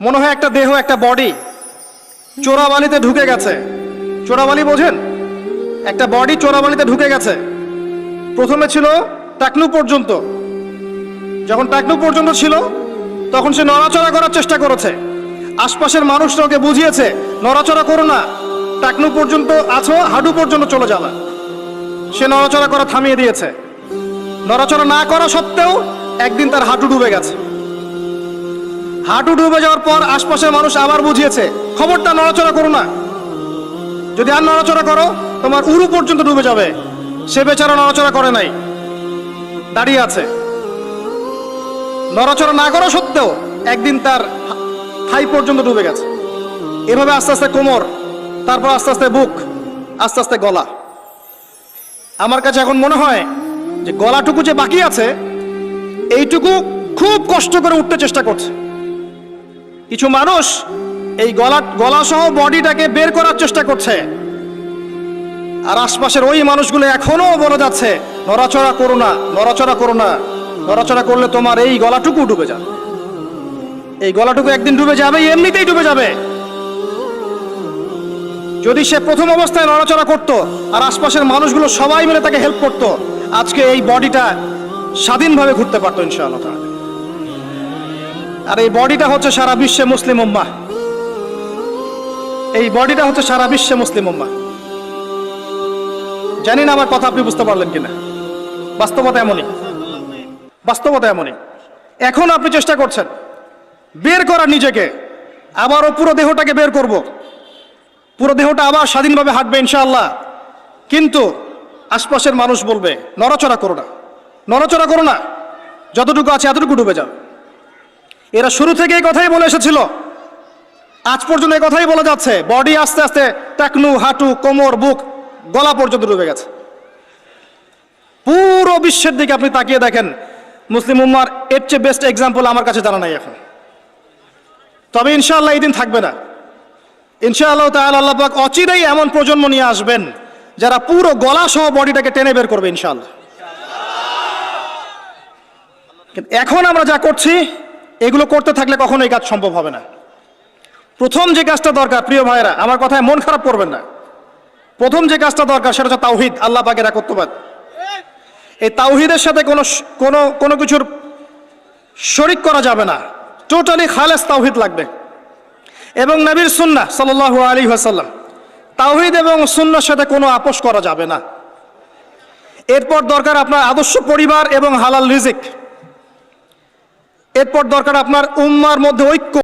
মনে হয় একটা দেহ, একটা বডি চোরাবালিতে ঢুকে গেছে। চোরাবালি বোঝেন? একটা বডি চোরাবালিতে ঢুকে গেছে। প্রথমে ছিল টাকনু পর্যন্ত। যখন টাকনু পর্যন্ত ছিল, তখন সে নড়াচড়া করার চেষ্টা করেছে। আশপাশের মানুষরা ওকে বুঝিয়েছে, নড়াচড়া করো না। টাকনু পর্যন্ত আছো হাডু পর্যন্ত চলে যাবে। সে নড়াচড়া করা থামিয়ে দিয়েছে। নড়াচড়া না করা সত্ত্বেও একদিন তার হাঁটু ডুবে গেছে। হাঁটু ডুবে যাওয়ার পর আশপাশের মানুষ আবার বুঝিয়েছে, খবরটা নড়াচড়া করো না। যদি আর নড়াচড়া করো, তোমার উরু পর্যন্ত ডুবে যাবে। সে বেচারা নড়াচড়া করে নাই। দাঁড়িয়ে আছে। নড়াচড়া না করা সত্ত্বেও একদিন তার হাই পর্যন্ত ডুবে গেছে। এভাবে আস্তে আস্তে কোমর, তারপর আস্তে আস্তে বুক, আস্তে আস্তে গলা। আমার কাছে এখন মনে হয় যে গলাটুকু যে বাকি আছে, এইটুকু খুব কষ্ট করে উঠতে চেষ্টা করছে। কিছু মানুষ এই গলা গলা সহ বডিটাকে বের করার চেষ্টা করছে। আর আশপাশের ওই মানুষগুলো এখনও বলে যাচ্ছে, নড়াচড়া করো না, নড়াচড়া করো না, নড়াচড়া করলে তোমার এই গলাটুকু ডুবে যাবে। এই গলাটুকু একদিন ডুবে যাবে, এমনিতেই ডুবে যাবে। যদি সে প্রথম অবস্থায় নড়াচড়া করত, আর আশপাশের মানুষগুলো সবাই মিলে তাকে হেল্প করত, আজকে এই বডিটা স্বাধীনভাবে ঘুরতে পারতো ইনশাআল্লাহ। আর এই বডিটা হচ্ছে সারা বিশ্বে মুসলিম উম্মাহ। এই বডিটা হচ্ছে সারা বিশ্বে মুসলিম উম্মাহ। জানি না আমার কথা আপনি বুঝতে পারলেন কিনা। বাস্তবতা এমনই। বাস্তবতা এমনই। এখন আপনি চেষ্টা করছেন বের করার নিজেকে। আবারও পুরো দেহটাকে বের করব। পুরো দেহটা আবার স্বাধীনভাবে হাঁটবে ইনশাআল্লাহ। কিন্তু আশপাশের মানুষ বলবে, নড়াচড়া করো না। নড়াচড়া করো না। যতটুকু আছে এতটুকু ডুবে যাও। এরা শুরু থেকে এই কথাই বলে এসেছিল। আজ পর্যন্ত এই কথাই বলা যাচ্ছে। বডি আস্তে আস্তে টাকনু, হাঁটু, কোমর, বুক, গলা পর্যন্ত ডুবে গেছে। পুরো বিশ্বের দিকে আপনি তাকিয়ে দেখেন। মুসলিম উম্মার এর চেয়ে বেস্ট এক্সাম্পল আমার কাছে জানা নাই এখন। তবে ইনশাআল্লাহ এই দিন থাকবে না। ইনশাআল্লাহ তাহলে আল্লাহ পাক অচিরেই এমন প্রজন্ম নিয়ে আসবেন, যারা পুরো গলা সহ বডিটাকে টেনে বের করবে ইনশাআল্লাহ। এখন আমরা যা করছি এগুলো করতে থাকলে কখনো এই কাজ সম্ভব হবে না। প্রথম যে কাজটা দরকার, প্রিয় ভাইয়েরা, আমার কথায় মন খারাপ করবেন না। প্রথম যে কাজটা দরকার, সেটা হচ্ছে তাওহিদ, আল্লাহ পাকের একত্ববাদ এই তাওহিদের সাথে কোনো কোনো কোনো কিছুর শরিক করা যাবে না। টোটালি খালেস তাওহিদ লাগবে। এবং নবীর সুন্না সাল্লাল্লাহু আলী ওয়াসাল্লাম, তাওহিদ এবং সুন্নার সাথে কোনো আপোষ করা যাবে না। এরপর দরকার আপনার আদর্শ পরিবার এবং হালাল রিজিক। এরপর দরকার আপনার উম্মার মধ্যে ঐক্য।